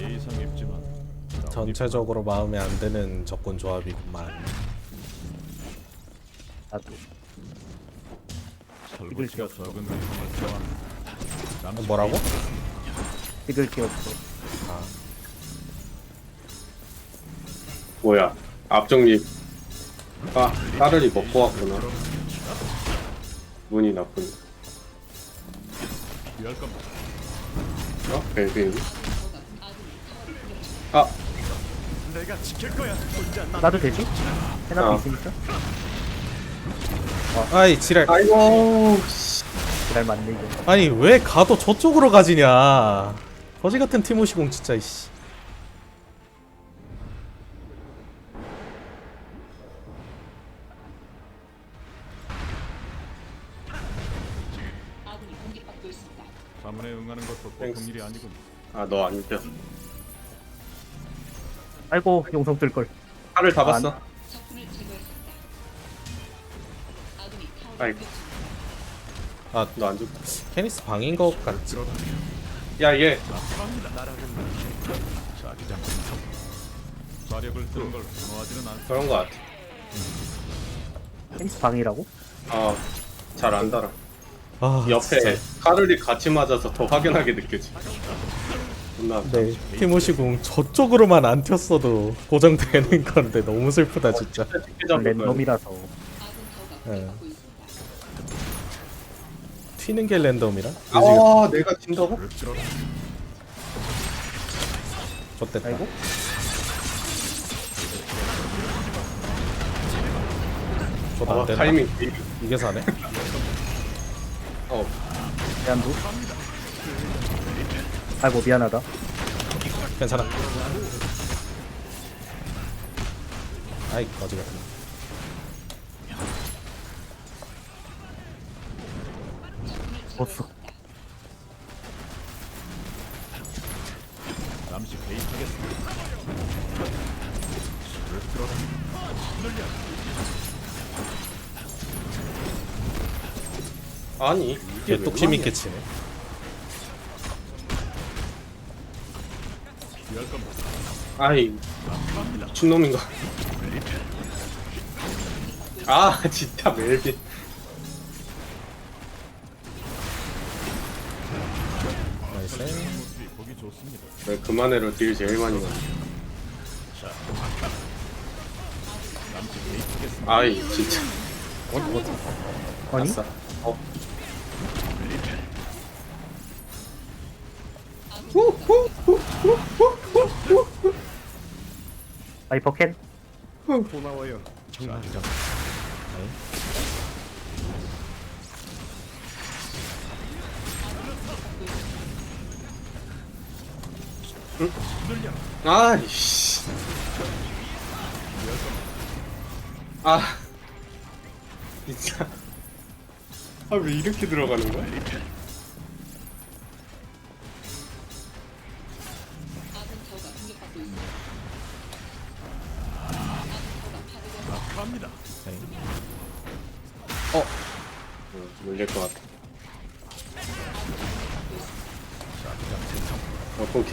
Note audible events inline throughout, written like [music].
예의상 입지만 전체적으로 마음에 안 드는 적군 조합이구만. 나도. 철부지가 적은 위험을 표한 어, 뭐라고? 찍을 게 없어. 뭐야? 앞정립 아 따르리 먹고 왔구나. 문이 나쁜 피할 겁니다. 어? 벨빈 아 내가 지킬 거야. 혼자 나 나도 되지? 해놔도 어. 있으니까 아이 지랄. 아이고 씨. 잘 맞네 이거 아니 왜 가도 저쪽으로 가지냐. 거지 같은 티모시공 진짜 이씨. 자문에 응하는 것도 보통 일이 아니군. 아너 안 입혀 아이고 용성 뜰걸 칼을 잡았어 아이고 아 너 안 죽. 케니스 방인 것 같지. 야얘 쓰는 걸 선호하지는 않. 그런 거 같아 펜스 방이라고? 아 잘 안 달아 아 옆에 진짜. 카를이 같이 맞아서 더 확연하게 느껴지 존나 네 티모시공 저쪽으로만 안 튀었어도 고정되는 [laughs] 건데 너무 슬프다 진짜. 잡을 거야. 랜덤이라서 예. 튀는 게 랜덤이라? 아 내가 진다고? 좋됐다. 아이고 저도 아안 된다. 타이밍 이게 사네. 어 대한도 아이고 미안하다 괜찮아. 아이 거지 같은. 보스 잠시 개입하겠습니다. 술을 끌어라. 아니 이게 왜 그러냐. 있게 치네. 아이 미친놈인가? 아 [laughs] 진짜 멜빈 나이스. 왜 그만해로 딜 제일 많이 나. 아이 진짜. 아니? 아싸. 어 아이퍼 캔? 고마워요. 자기장 아이씨. 아. 진짜. 아 왜 이렇게 들어가는 거야?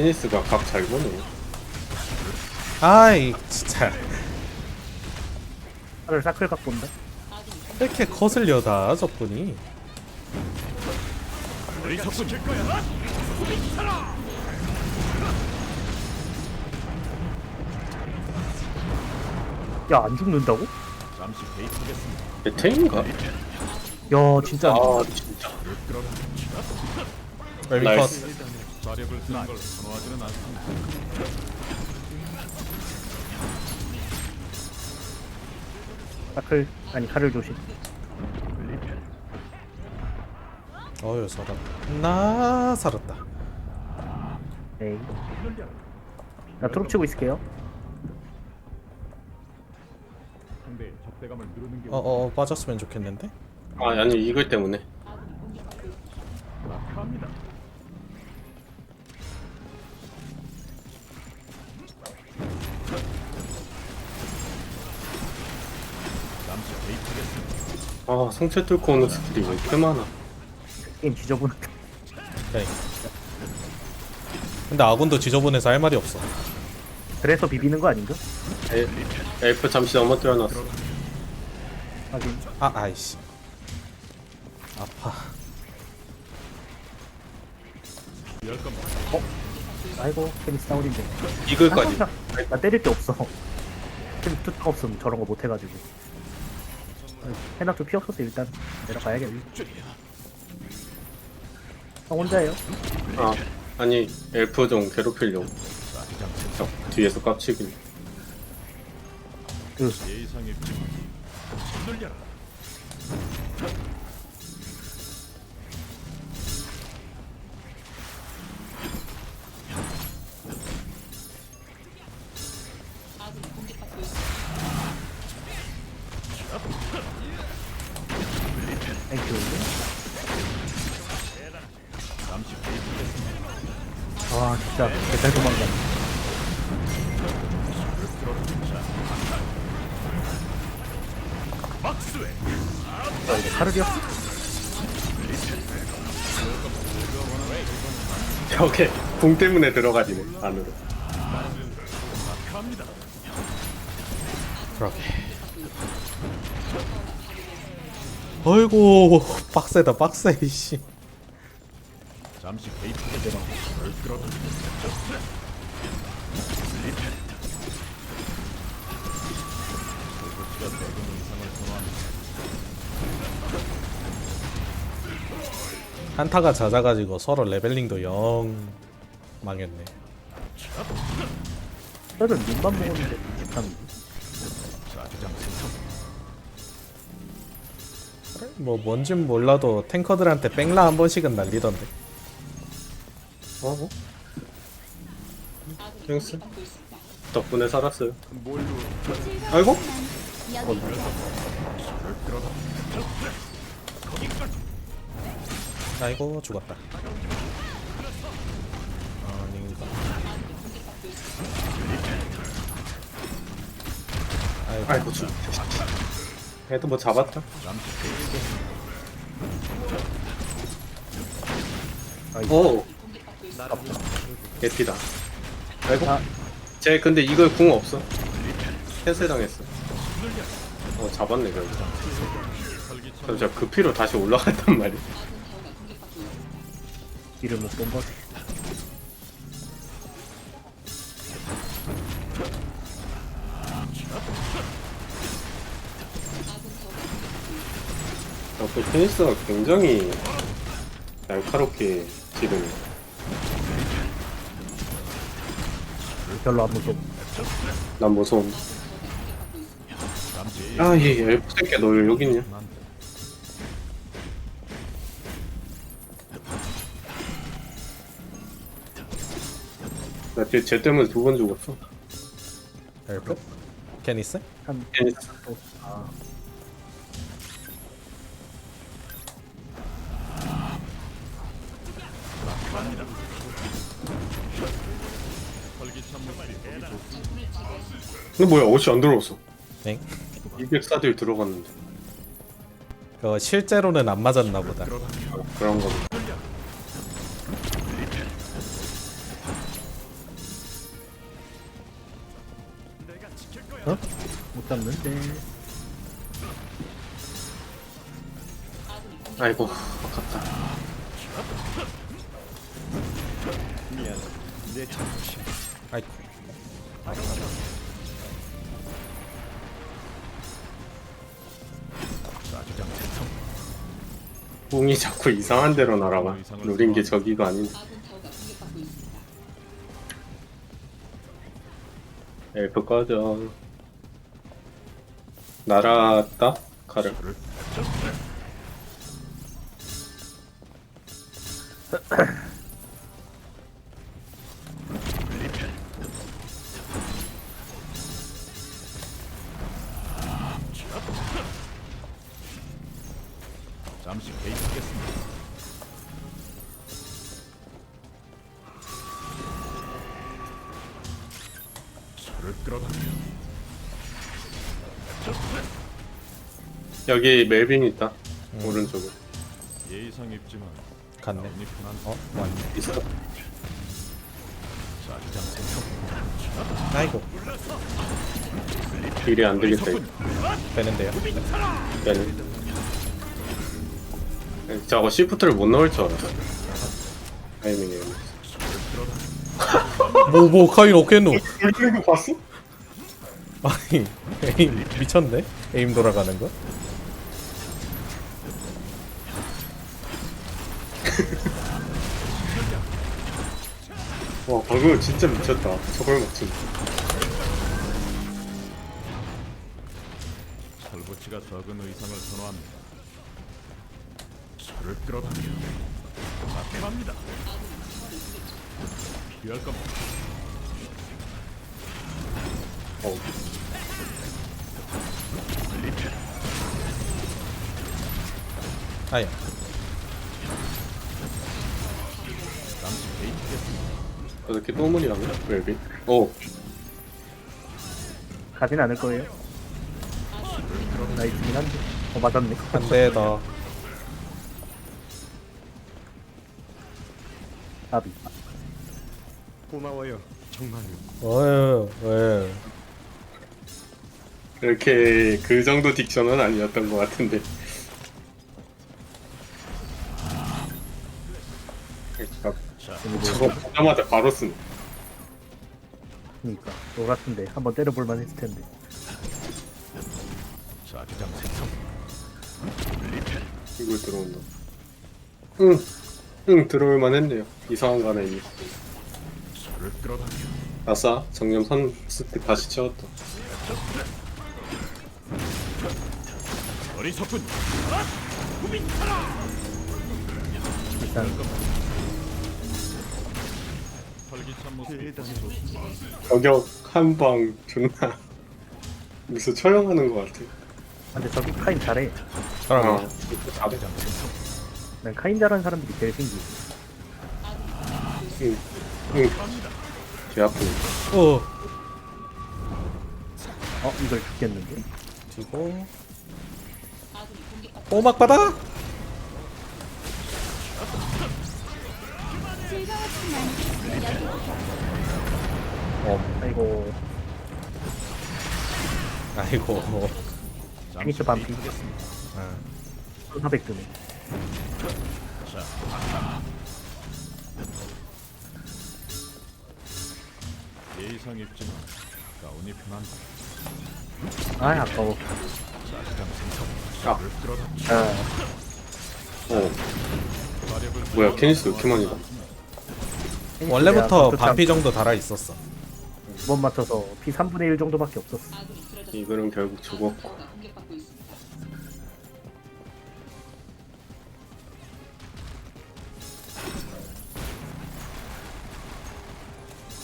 케니스가 각잘 보네 아이 진짜 하늘 사클 갖고 온다 왜 이렇게 거슬려다 저분이. 우리 적군 칠 거야. 야안 죽는다고? 메테인가? 야 진짜 아 진짜 웰빙 컷. 나이스. 자력을 쓰는 걸 선호하지는 않습니다. 사클 아니 칼을 조심 어유 살았다. 나 살았다. 에이 나 트롭 치고 있을게요 상대의 적대감을 누르는 게 어어 어, 빠졌으면 좋겠는데. 아 아니 이글 때문에 아 성체 뚫고 오는 스킬이 왜 이렇게 많아? 게임 지저분하다 그래. 근데 아군도 지저분해서 할 말이 없어. 그래서 비비는 거 아닌가? 에, 엘프 잠시 넘어뜨려놨어. 하긴 아 아이씨. 아파. 아이고 테니스 다운인데. 이글까지. 나 때릴 게 없어. 테니스 투가 없으면 저런 거 못 해가지고 해낙 좀 피 없어서 일단 내려가야겠네 형 혼자예요? 아, 아니, 엘프 좀 괴롭히려고. 저, 뒤에서 깝치길. 그 입지만 흔들려라. 아 진짜 개잘 도망가 아 이거 카르디어? 벽에 [laughs] 궁 때문에 들어가지네, 안으로. 그러게 어이구 빡세다 빡세 이씨 잠시 개입하겠습니다. 절 끌어들이겠습니다. 소고치가 대금 이상을 선호합니다. 한타가 잦아가지고 서로 레벨링도 영 망했네 저는 눈만 먹었는데 참 자주장 생성. 뭐 뭔진 몰라도 탱커들한테 백라 한 번씩은 날리던데 어? 땡스. 덕분에 살았어요. 뭘로 아이고? 아이고 죽었다 아닌가 아이고 아이고, 주. 애도 뭐 잡았다. 잠시 오. 개피다. 아이고. 아. 쟤 근데 이걸 궁 없어. 캔슬 당했어. 어 잡았네 결국. 그럼 제가 그 피로 다시 올라갔단 말이야. 길을 못 본 거지 어, 그 테니스가 굉장히 날카롭게 지금 별로 안 무서워 난 무서운. 잠시 아, 이 엘프 새끼야 너 왜 여기 있냐? 난 나쟤 때문에 두 번 죽었어. 엘프? 캐니스? 한 테니스. 아, 근데 뭐야 옷이 안 들어왔어. 엥? 204딜 들어갔는데. 그 실제로는 안 맞았나 보다 아, 그런 거. 못 잡는데 아이고 아깝다. 아이고 공이 자꾸 이상한 데로 날아가. 노린 게 저기가 아닌데. 엘프 꺼져. 날았다? 칼을. 잠시 개입 끌어당겨. 여기 멜빈 있다. 오른쪽에. 예의상 입지만 갔네 편한 어? 왔네 있어. 아이고 딜이 안 되겠다. 되는데요 얘는 저거 시프트를 못 넣을 줄 알았어 타이밍에 [laughs] 뭐뭐 카인 어케노 돌리는 거 봤어? 아니 에임 미쳤네 에임 돌아가는 거 와 방금 진짜 미쳤다 저걸 맞춘 철부치가 적은 의상을 선호합니다. 저를 끌어당겨 맞대합니다. 피할 겁니다. 어. 아야. 어저께 또문이라며? 웰비? 오 가진 않을 거예요. 나이스긴 한데. 어 맞았네. 한대 더 아비. 고마워요. 정말요. 어휴 왜 이렇게 그 정도 딕션은 아니었던 것 같은데 그러니까 저거 보자마자 바로 쓰네 그니까 너 같은데 한번 때려볼만 했을 텐데. 자기장 생성. 이걸 들어온다 응, 응 들어올만 했네요 이상한 거 하나 있네 저를 끌어당겨 아싸 정념 선 스틱 다시 채웠다 어리석군. 일단 활기찬 모습이 좋습니다. 저격 한 방 존나 무슨 처형하는 것 같아 근데 저기 카인 잘해. 사람 아 이거 잘해 난 카인 잘하는 사람들이 제일 신기해. 응, 응. 개 아프네 어어 이걸 죽겠는데. 뒤고 오막 받아 어 아이고 아이고 피니셔 반피. 아, 400 드네. 예의상 입지만 가운이 편한다. 아 아까워. 아. 아어 마력을 뭐야 케니스 왜 이렇게 많이 나 원래부터 반피 정도 달아 있었어 두번 맞춰서 피 3분의 1 정도밖에 없었어. 이글은 결국 죽었고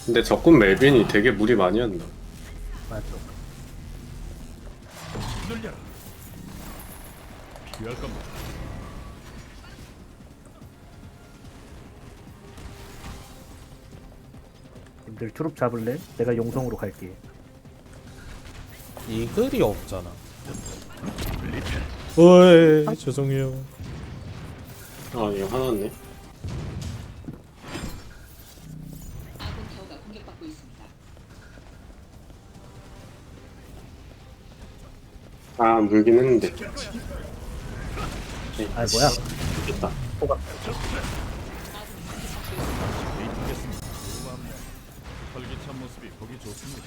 근데 적군 멜빈이 되게 무리 많이 한다 겁니다. 님들 트룹 잡을래? 내가 용성으로 갈게. 이글이 없잖아 어이 죄송해요 아 이거 하나네 아 물긴 했는데 아 뭐야? 됐다. 활기찬 모습이 보기 좋습니다.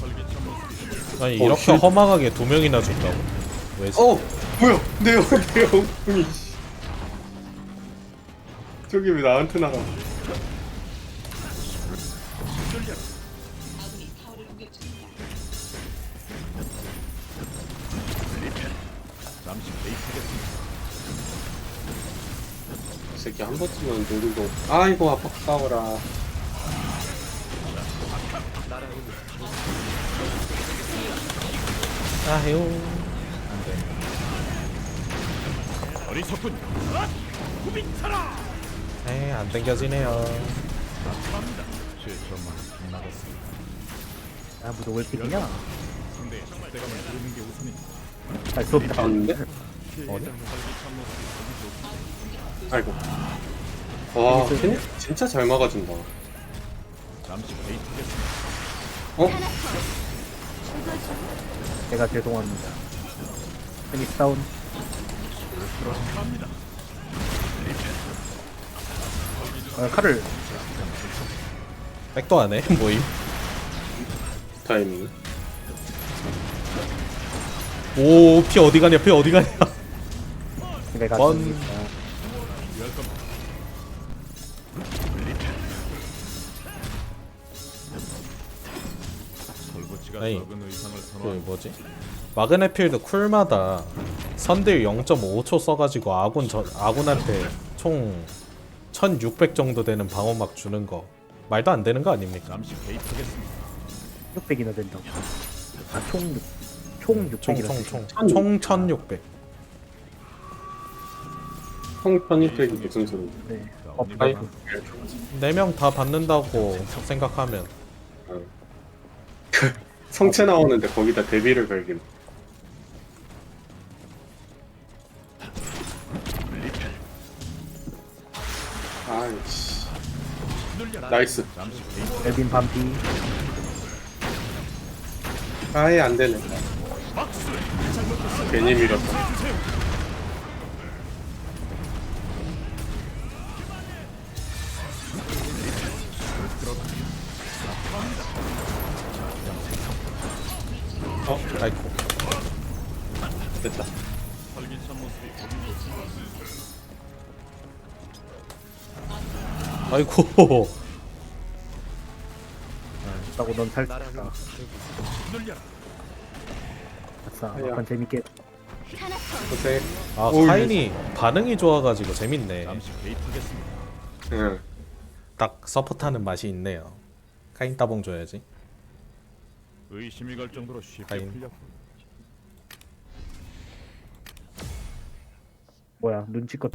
활기찬 모습이 아니 어, 이렇게 실- 허망하게 두 명이나 준다고 왜지? 어 뭐야 내 영, 내 영웅이 저기 왜 나한테 나가. 잠시. 이 새끼 한 번쯤은 노리고 아이고 아빠 싸워라 아유 안돼 어리석군. 에이 안. 제 전망 빗나갔습니다. 아 무슨 월픽이냐? 상대의 적대감을 누르는 게 우선입니다. 알수 없다. 잡았는데? 어디? 아이고. 와, 쟤네 진짜 잘 막아준다. 어? 제가 죄송합니다. 페닉스 다운. 아, 칼을. 백도 안해 뭐임. 타이밍. 오 피 어디 가냐 피 어디 가냐. 내가. 설거지가 아니, 그 뭐지? 마그네필드 쿨마다 선딜 0.5초 써가지고 아군 전 아군한테 총 1600 정도 되는 방어막 주는 거 말도 안 되는 거 아닙니까? 잠시 개입하겠습니다. 600이나 된다고. 아, 총 6, 총 600이나 총총총 총 1600. 홍편이백이 무슨 소리? 네. 자, 어, 오늘 아이. 아이고. 4명 다 받는다고 생각하면 어. [laughs] 성체 나오는데 거기다 데뷔를 걸긴. 아이씨. 나이스. 엘빈 반피. 아예 안 되네. 괜히 밀었다. 어, 아이고 됐다. 활기찬 모습이 보기 좋습니다. 아이고 라고 넌 살짝. 아싸, 아야. 약간 재밌게. 고생. 아 어우, 카인이 반응이 좋아가지고 재밌네. 응. 딱 서포트하는 맛이 있네요 카인 따봉 줘야지 의심이 갈 정도로 쉽게 뭐야, 눈치껏